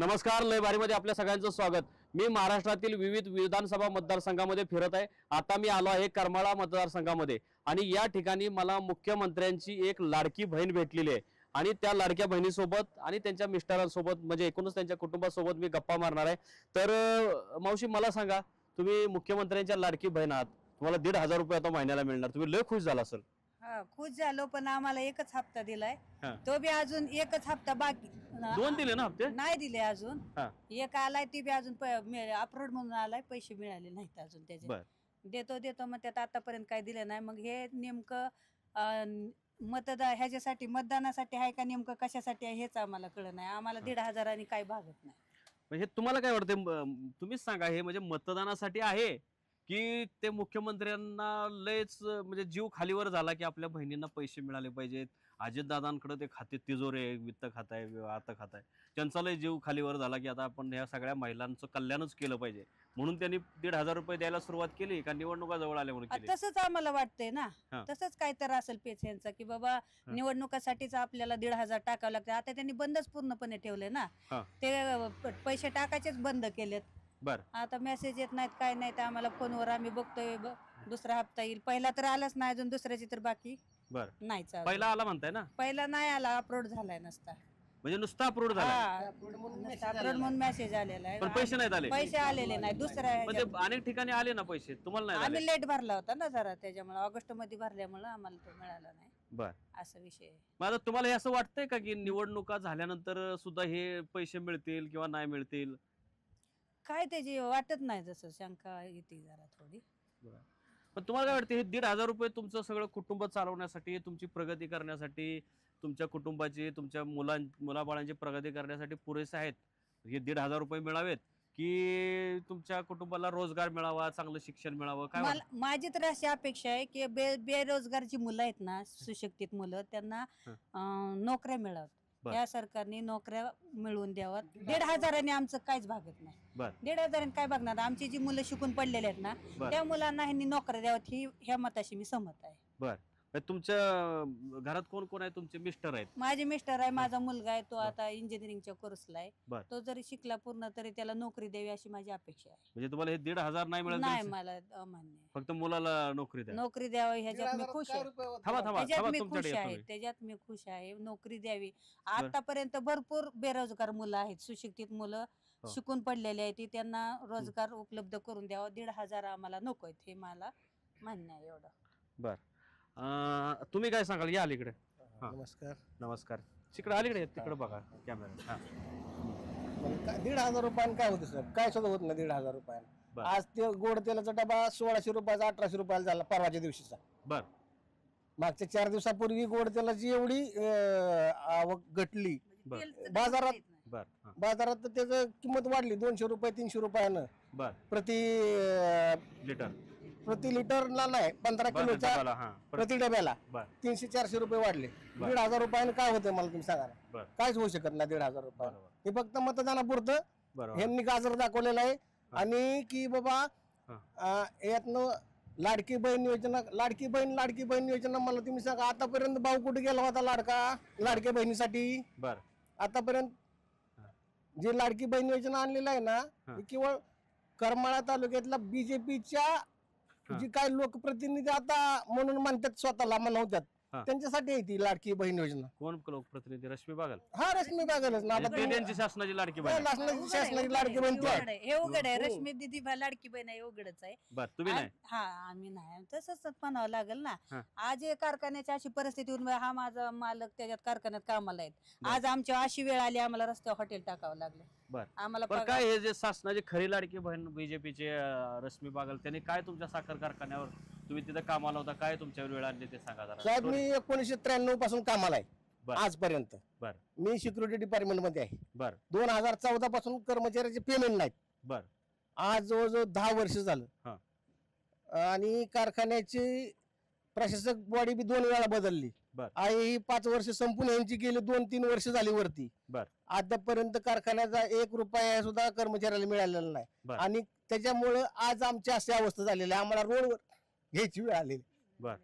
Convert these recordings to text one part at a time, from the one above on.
नमस्कार लय बारीमध्ये आपल्या सगळ्यांचं स्वागत. मी महाराष्ट्रातील विविध विधानसभा मतदारसंघामध्ये फिरत आहे. आता मी आलो आहे करमाळा मतदारसंघामध्ये. आणि या ठिकाणी मला मुख्यमंत्र्यांची एक लाडकी बहीण भेटलेली आहे. आणि त्या लाडक्या बहिणीसोबत आणि त्यांच्या मिस्टरांसोबत म्हणजे एकूणच त्यांच्या कुटुंबासोबत मी गप्पा मारणार आहे. तर मावशी मला सांगा तुम्ही मुख्यमंत्र्यांच्या लाडकी बहीण आहात. तुम्हाला दीड हजार रुपये आता महिन्याला मिळणार. तुम्ही लय खुश झाला असेल. खुश झालो पण आम्हाला एकच हप्ता दिलाय. तो बी अजून एकच हप्ता बाकी. दोन दिले ना हप्ते? नाही दिले अजून. हा. एक आलाय ती बी अजून अप्रोड म्हणून आलाय पैसे मिळाले नाहीत अजून त्याचे. बर. देतो देतो मग त्यात आतापर्यंत काय दिलं नाही. मग हे नेमकं अं, मतदा ह्याच्यासाठी मतदानासाठी आहे का नेमकं कशासाठी आहे हेच आम्हाला कळलं नाही. आम्हाला दीड हजारांनी काही भागत नाही. म्हणजे तुम्हाला काय वाटतं तुम्हीच सांगा हे म्हणजे मतदानासाठी आहे की ते मुख्यमंत्र्यांना लयच म्हणजे जीव खालीवर झाला की आपल्या बहिणींना पैसे मिळाले पाहिजेत. अजितदादांकडे ते खाते तिजोरे आहे, वित्त खात आहे आता खात आहे त्यांचा लय जीव खालीवर झाला की आता आपण ह्या सगळ्या महिलांचं कल्याणच केलं पाहिजे. म्हणून त्यांनी दीड हजार रुपये द्यायला सुरुवात केली का निवडणुका जवळ आल्या म्हणून केली. तसंच आम्हाला वाटतंय ना. तसंच काय तर असेल पेच यांचा की बाबा निवडणुकासाठीच आपल्याला दीड हजार टाकावं लागतं. आता त्यांनी बंदच पूर्णपणे ठेवले ना. ते पैसे टाकायचेच बंद केलेत. बर. आता मेसेज येत नाहीत काय नाही तर आम्हाला फोनवर आम्ही बघतोय ब- दुसरा हप्ता येईल. पहिला तर आलाच नाही अजून दुसऱ्याची तर बाकी बर. अजून. पहिला आला म्हणताय ना? पहिला नाही आला अपलोड झालाय नसता. म्हणजे नुसता अप्रूव्ह झाला हा. म्हणून मेसेज आलेला आहे. पण पैसे नाहीत आले. पैसे आलेले नाही दुसऱ्या पण ते अनेक ठिकाणी आले ना पैसे? तुम्हाला नाही आले आम्ही लेट भरला होता ना जरा त्याच्यामुळे. ऑगस्टमध्ये भरल्यामुळे आम्हाला तो मिळाला नाही. बर. असा विषय आहे. मग आता तुम्हाला हे असं वाटतंय का की निवडणुका झाल्यानंतर सुद्धा हे पैसे मिळतील किंवा नाही मिळतील? काय त्याची वाटत नाही जसं शंका येते जरा थोडी. पण तुम्हाला काय वाटतं हे दीड हजार रुपये तुमचं सगळं कुटुंब चालवण्यासाठी तुमची प्रगती करण्यासाठी तुमच्या कुटुंबाची तुमच्या मुलां मुलाबाळांची प्रगती करण्यासाठी पुरेसे आहेत? हे दीड हजार रुपये मिळावेत की तुमच्या कुटुंबाला रोजगार मिळावा चांगलं शिक्षण मिळावं? काय मला माझी तर अशी अपेक्षा आहे की बे बेरोजगार जी मुलं आहेत ना सुशिक्षित मुलं त्यांना हं. अं, नोकऱ्या मिळाव्यात. बर. या सरकारने नोकऱ्या मिळवून द्याव्यात. दीड हजाराने आमचं काहीच भागत नाही. बर. दीड हजाराने काय बघणार आमची जी मुलं शिकून पडलेली आहेत ना बर. त्या मुलांना ह्यांनी नोकऱ्या द्याव्यात ही ह्या मताशी मी सहमत आहे. बर. मग तुमच्या घरात कोण कोण आहे? तुमचे मिस्टर आहेत. माझे मिस्टर आहे माझा मुलगा आहे तो आता इंजिनिअरिंगच्या कोर्सला आहे. बर. तो जरी शिकला पूर्ण तरी त्याला नोकरी द्यावी अशी माझी अपेक्षा आहे. म्हणजे तुम्हाला हे दीड हजार नाही मिळालं नाही तरी मला अमान्य आहे. फक्त मुलाला नोकरी द्या. नोकरी द्यावी ह्याच्यात मी खुश आहे. थांबा थांबा त्याच्यात थांबा मी खुश आहे मी. त्याच्यात मी खुश आहे. नोकरी द्यावी. आतापर्यंत भरपूर बेरोजगार मुलं आहेत सुशिक्षित मुलं हो. शिकून पडलेली आहेत. ती त्यांना रोजगार उपलब्ध करून द्यावा. दीड हजार आम्हाला नको आहेत हे मला मान्य आहे एवढं. बर. अं, तुम्ही काय सांगाल? या अलीकडे. हा. नमस्कार. नमस्कार. तिकडे अलीकडे तिकडे बघा कॅमेरा हा. दीड हजार रुपयानं काय होतं सर काय सुद्धा होत नाही दीड हजार रुपयानं. बर. आज ते गोड तेलाचा डबा सोळाशे रुपयाचा अठराशे रुपयाला झाला परवाच्या दिवशीचा. बर. मागच्या चार दिवसापूर्वी गोड तेलाची एवढी अं, आवक घटली. बर. बाजारात बर हा. बाजारात तर त्याचं किंमत वाढली दोनशे रुपये तीनशे रुपयानं. बर. प्रति अं, लिटर. प्रति लिटरला नाही पंधरा बर किलोच्या हा. प्रति डब्याला बर. तीनशे चारशे रुपये वाढले. दीड हजार रुपयानं काय होतं मला तुम्ही सांगा ना. बर. काहीच होऊ शकत नाही दीड हजार रुपये बरोबर. हे फक्त मतदानापुरतं बरोबर. ह्यांनी गाजर दाखवलेलं आहे. आणि की बाबा हा. अं, यातनं लाडकी बहीण योजना लाडकी बहीण लाडकी बहीण योजना मला तुम्ही सांगा आतापर्यंत भाऊ कुठे गेला होता लाडका? लाडक्या बहिणीसाठी? बर. आतापर्यंत. जे लाडकी बहीण योजना आणलेलं आहे ना. हे. केवळ करमाळा तालुक्यातल्या बीजेपीच्या जी काय लोकप्रतिनिधी आता म्हणून म्हणतात स्वतःला म्हणवतात हा. त्यांच्यासाठी आहे ती लाडकी बहीण योजना. कोण लोकप्रतिनिधी? रश्मी बागल. हा रश्मी बागलच ना. आता ते त्यांची शासनाची लाडकी बहीण. आहे. शासनाची शासनाची लाडकी बहीण ती हे आहे उघड आहे. हे. उघड आहे रश्मी दिदी भा- लाडकी बहीण आहे हे उघडच आहे. बर तुम्ही नाही? आ- हा आम्ही नाही. तसंच म्हणावं लागेल ना. हा. आज हे कारखान्याची अशी परिस्थिती होऊन हा माझा मालक त्याच्यात कारखान्यात कामाला आहेत आज आमची अशी वेळ आली आम्हाला रस्त्यावर हॉटेल टाकावं लागलं. बर. आम्हाला पगार- काय हे जे शासनाची खरी लाडकी बहीण बीजेपीचे रश्मी बागल त्यांनी काय तुमच्या साखर कारखान्यावर तुम्ही तिथं कामाला होता काय तुमच्यावर वेळ आणली ते सांगा जरा. साहेब मी एकोणीसशे त्र्याण्णवपासून कामाला बर. आहे आजपर्यंत. बर. मी सिक्युरिटी डिपार्टमेंटमध्ये आहे. बर. दोन हजार चौदा पासून कर्मचाऱ्याचे पेमेंट नाहीत. बर. आज जवळजवळ दहा वर्ष झालं. हा. आणि कारखान्याची प्रशासक बॉडी बी दोन वेळा बदलली. बर. आहे ही पाच वर्ष संपून यांची गेली दोन तीन वर्ष झाली वरती. बर. आतापर्यंत कारखान्याचा एक रुपया सुद्धा कर्मचाऱ्याला मिळालेला नाही. बर. आणि त्याच्यामुळं आज आमची अशी अवस्था झालेली आहे. आम्हाला रोडवर घ्यायची वेळ आलेली बर.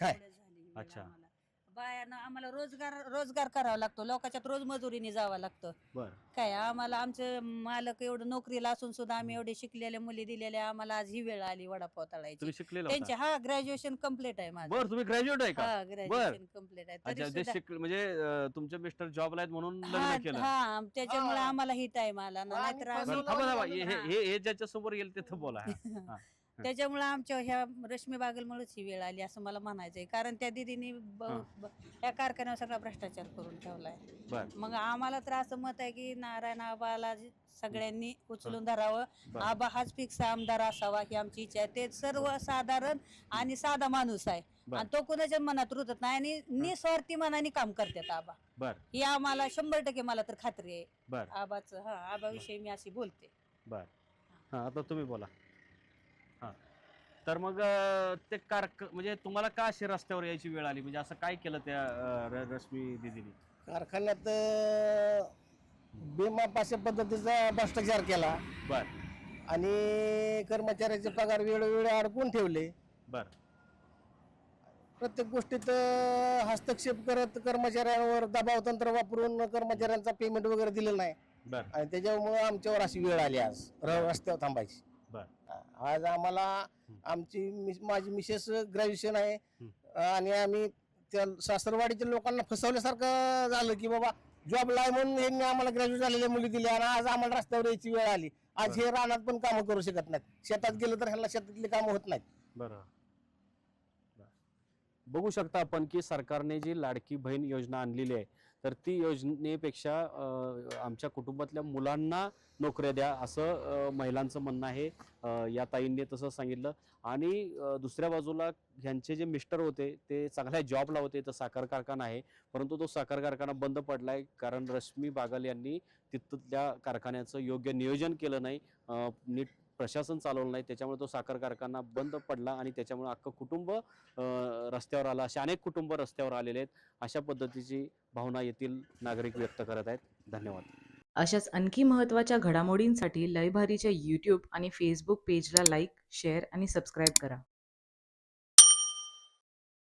झाली वेळ अच्छा. आम्हाला. बायांना आम्हाला रोजगार रोजगार करावा लागतो. लोकांच्यात रोज मजुरीने जावं लागतं. बर. काय आम्हाला आमचे मालक एवढं नोकरीला असून सुद्धा आम्ही एवढे शिकलेल्या मुली दिलेल्या आम्हाला आज ही वेळ आली वडापाव तळायची. तुम्ही शिकलेला त्यांचे होता हा ग्रॅज्युएशन कंप्लीट आहे माझं. बर तुम्ही ग्रॅज्युएट आहे का? हा ग्रॅज्युएशन कंप्लीट आहे. तरी अच्छा ते सुद्धा शिक म्हणजे अं, तुमचे मिस्टर जॉबला आहेत म्हणून हा लग्न केलं. हा त्याच्यामुळे हा. आम्हाला ही टाइम आला ना आणि नाहीतर फसवलं आम्ही बरं, थांबा थांबा. लावलं हे हा. हे हे ज्याच्या समोर येईल तिथं बोला. हा. त्याच्यामुळे आमच्या ह्या रश्मी बागलमुळेच ही वेळ आली असं मला म्हणायचंय. कारण त्या दिदीने या कारखान्यावर सगळा भ्रष्टाचार करून ठेवलाय. मग आम्हाला तर असं मत आहे की नारायण आबाला सगळ्यांनी उचलून धरावं. आबा हाच फिक्स आमदार असावा ही आमची इच्छा आहे. ते सर्वसाधारण आणि साधा माणूस आहे. आणि तो कुणाच्या मनात रुतत नाही आणि निस्वार्थी मनाने काम करतात आबा. ही आम्हाला शंभर टक्के मला तर खात्री आहे. आबाच हा आबाविषयी मी अशी बोलते. बर. हा आता तुम्ही बोला. हा. तर मग अं, ते कारक म्हणजे तुम्हाला का अशी रस्त्यावर यायची वेळ आली? म्हणजे असं काय केलं त्या अं, र- रश्मी दिदीने? कारखान्यात अं, बेमापाशा पद्धतीचा भ्रष्टाचार केला. बर. आणि कर्मचाऱ्याचे पगार वेळोवेळी अडकून ठेवले. बर. प्रत्येक गोष्टीत अं, हस्तक्षेप करत कर्मचाऱ्यांवर दबाव तंत्र वापरून कर्मचाऱ्यांचा पेमेंट वगैरे दिलेलं नाही. बर. आणि त्याच्यामुळे आमच्यावर अशी वेळ आली आज. र- रस्त्यावर थांबायची. आज आम्हाला आमची मिस- माझी मिसेस ग्रॅज्युएशन आहे. आणि आम्ही त्या सासरवाडीच्या लोकांना फसवल्यासारखं झालं की बाबा जॉब लाय म्हणून यांनी आम्हाला ग्रॅज्युएट झालेल्या मुली दिल्या आणि आज आम्हाला रस्त्यावर यायची वेळ आली. आज हे रानात पण कामं करू शकत नाहीत. शेतात गेलं तर ह्यांना शेतातली कामं होत नाहीत. बरं. बघू शकता आपण की सरकारने जी लाडकी बहीण योजना आणलेली आहे तर ती योजनेपेक्षा आमच्या कुटुंबातल्या मुलांना नोकऱ्या द्या असं महिलांचं म्हणणं आहे. या ताईंनी तसं सांगितलं. आणि दुसऱ्या बाजूला ह्यांचे जे मिस्टर होते ते चांगल्या जॉबला होते तर साखर कारखाना आहे. परंतु तो साखर कारखाना बंद पडला आहे कारण रश्मी बागल यांनी तिथल्या कारखान्याचं योग्य नियोजन केलं नाही. नीट प्रशासन चालवलं नाही त्याच्यामुळे तो साखर कारखाना बंद पडला आणि त्याच्यामुळे अख्खं कुटुंब रस्त्यावर आलं. असे अनेक कुटुंब रस्त्यावर आलेले आहेत. अशा पद्धतीची भावना येथील नागरिक व्यक्त करत आहेत. धन्यवाद. अशाच आणखी महत्त्वाच्या घडामोडींसाठी लयभारीच्या यूट्यूब आणि फेसबुक पेजला लाईक शेअर आणि सबस्क्राईब करा.